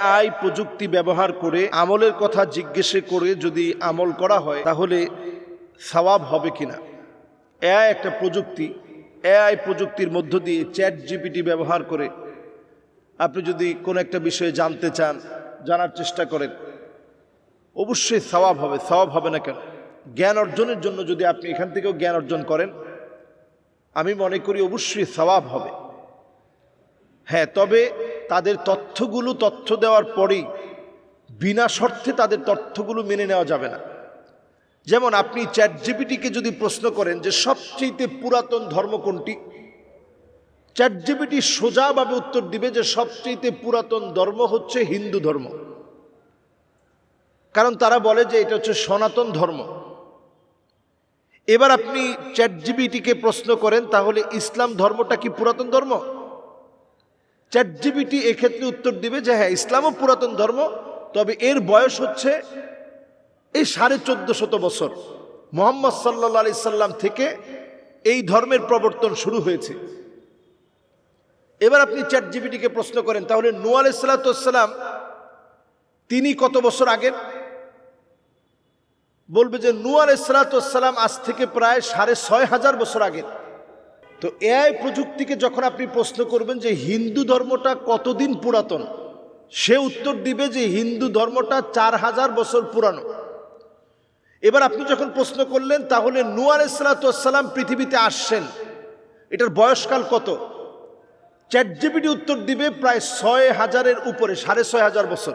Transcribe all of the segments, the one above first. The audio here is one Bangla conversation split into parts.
আই প্রযুক্তি ব্যবহার করে আমলের কথা জিজ্ঞেসে করে যদি আমল করা হয়, তাহলে সওয়াব হবে কিনা? এআই একটা প্রযুক্তি। এআই প্রযুক্তির মধ্য দিয়ে চ্যাট জিপিটি ব্যবহার করে আপনি যদি কোনো একটা বিষয়ে জানতে চান, জানার চেষ্টা করেন। অবশ্যই সওয়াব হবে সওয়াব হবে না কেন? জ্ঞান অর্জনের জন্য যদি আপনি এখান থেকেও জ্ঞান অর্জন করেন, আমি মনে করি অবশ্যই সওয়াব হবে। হ্যাঁ তবে তাদের তথ্যগুলো তথ্য দেওয়ার পরেই বিনা শর্তে তাদের তথ্যগুলো মেনে নেওয়া যাবে না। যেমন আপনি চ্যাট জিপিটিকে যদি প্রশ্ন করেন যে সবচেয়ে পুরাতন ধর্ম কোনটি? চ্যাট জিপিটি সোজাভাবে উত্তর দিবে যে সবচেয়ে পুরাতন ধর্ম হচ্ছে হিন্দু ধর্ম। কারণ তারা বলে যে এটা হচ্ছে সনাতন ধর্ম। এবার আপনি চ্যাট জিবিটিকে প্রশ্ন করেন, তাহলে ইসলাম ধর্মটা কি পুরাতন ধর্ম? চ্যাট জিবিটি এক্ষেত্রে উত্তর দিবে যে হ্যাঁ ইসলামও পুরাতন ধর্ম, তবে এর বয়স হচ্ছে এই সাড়ে চোদ্দ শত বছর। মোহাম্মদ সাল্লা আলি সাল্লাম থেকে এই ধর্মের প্রবর্তন শুরু হয়েছে। এবার আপনি চ্যাট জিবিটিকে প্রশ্ন করেন, তাহলে নু আলাইসাল্লাম তিনি কত বছর আগের? বলবে যে নু আলাইসালাম আজ থেকে প্রায় সাড়ে ছয় হাজার বছর আগের। তো এআই প্রযুক্তিকে যখন আপনি প্রশ্ন করবেন যে হিন্দু ধর্মটা কতদিন পুরাতন, সে উত্তর দিবে যে হিন্দু ধর্মটা চার হাজার বছর পুরানো। এবার আপনি যখন প্রশ্ন করলেন, তাহলে নু আলাইসালাম পৃথিবীতে আসছেন, এটার বয়সকাল কত? চ্যাটজিপিটি উত্তর দিবে প্রায় ছয় হাজারের উপরে, সাড়ে ছয় হাজার বছর।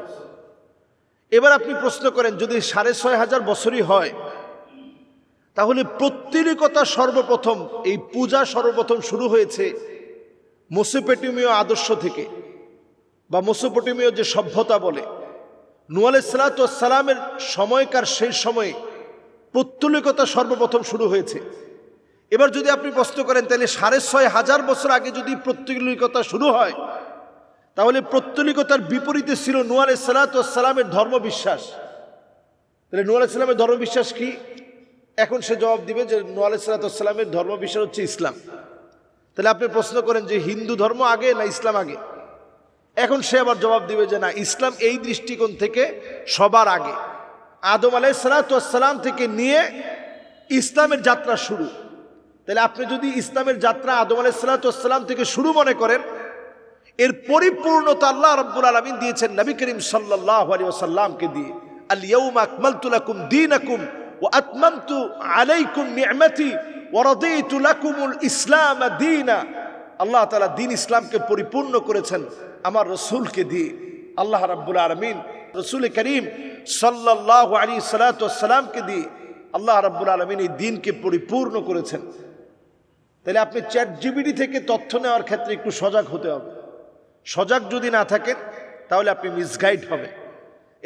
এবার আপনি প্রশ্ন করেন, যদি সাড়ে ছয় হাজার বছরই হয় তাহলে প্রত্যেকতা সর্বপ্রথম, এই পূজা সর্বপ্রথম শুরু হয়েছে মোসোপেটিমীয় আদর্শ থেকে বা মোসোপটেমীয় যে সভ্যতা বলে। নুয়াল সালামের সময়কার সেই সময়ে প্রত্যলিকতা সর্বপ্রথম শুরু হয়েছে। এবার যদি আপনি প্রশ্ন করেন, তাহলে সাড়ে ছয় হাজার বছর আগে যদি প্রত্যলিকতা শুরু হয়, তাহলে প্রত্যলিকতার বিপরীতে ছিল নুয়াল সালামের ধর্মবিশ্বাস। তাহলে নুয়াল ইসলামের ধর্মবিশ্বাস কি? এখন সে জবাব দিবে যে নুয়াল সালাতামের বিষয় হচ্ছে ইসলাম। তাহলে আপনি প্রশ্ন করেন যে হিন্দু ধর্ম আগে না ইসলাম আগে? এখন সে আবার জবাব দিবে যে না, ইসলাম এই দৃষ্টিকোণ থেকে সবার আগে। আদম আলাই সালাতাম থেকে নিয়ে ইসলামের যাত্রা শুরু। তাহলে আপনি যদি ইসলামের যাত্রা আদম আলাই সালাতাম থেকে শুরু মনে করেন, এর পরিপূর্ণতা আল্লাহ রব্বুল আলমিন দিয়েছেন নবী করিম সাল্লাহ আলী ওসাল্লামকে দিয়ে। আলিয়াউম আকমালতুলাকুম দিন আকুম আতমামতু আলাইকুম নিয়মতি ওরদিতু লাকুমুল ইসলাম দিনা। আল্লাহ তালা দিন ইসলামকে পরিপূর্ণ করেছেন আমার রসুলকে দিয়ে। আল্লাহ রাব্বুল আলমিন রসুল করিম সাল্লাহ আলী সালাতামকে দিয়ে আল্লাহ রাব্বুল আলমিন এই দিনকে পরিপূর্ণ করেছেন। তাহলে আপনি চ্যাট জিবিডি থেকে তথ্য নেওয়ার ক্ষেত্রে একটু সজাগ হতে হবে। সজাগ যদি না থাকেন, তাহলে আপনি মিসগাইড হবেন।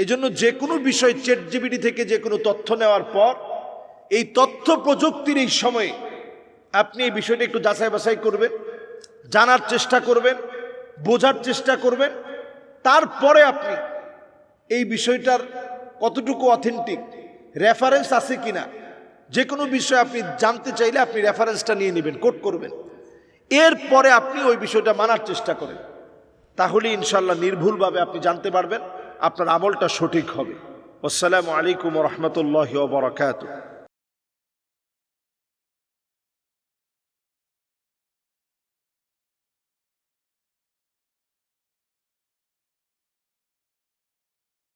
এই জন্য যে কোনো বিষয় চ্যাট জিবিডি থেকে যে কোনো তথ্য নেওয়ার পর এই তথ্য প্রযুক্তির এই সময়ে আপনি এই বিষয়টা একটু যাচাই বাছাই করবেন, জানার চেষ্টা করবেন, বোঝার চেষ্টা করবেন। তারপরে আপনি এই বিষয়টার কতটুকু অথেন্টিক রেফারেন্স আছে কিনা, যে কোনো বিষয় আপনি জানতে চাইলে আপনি রেফারেন্সটা নিয়ে নেবেন কোট করবেন। এরপরে আপনি ওই বিষয়টা মানার চেষ্টা করেন। তাহলে ইনশাল্লাহ নির্ভুলভাবে আপনি জানতে পারবেন। আপনার আমলটা সঠিক হবে। আসসালামু আলাইকুম রহমতুল্লাহ বরকাত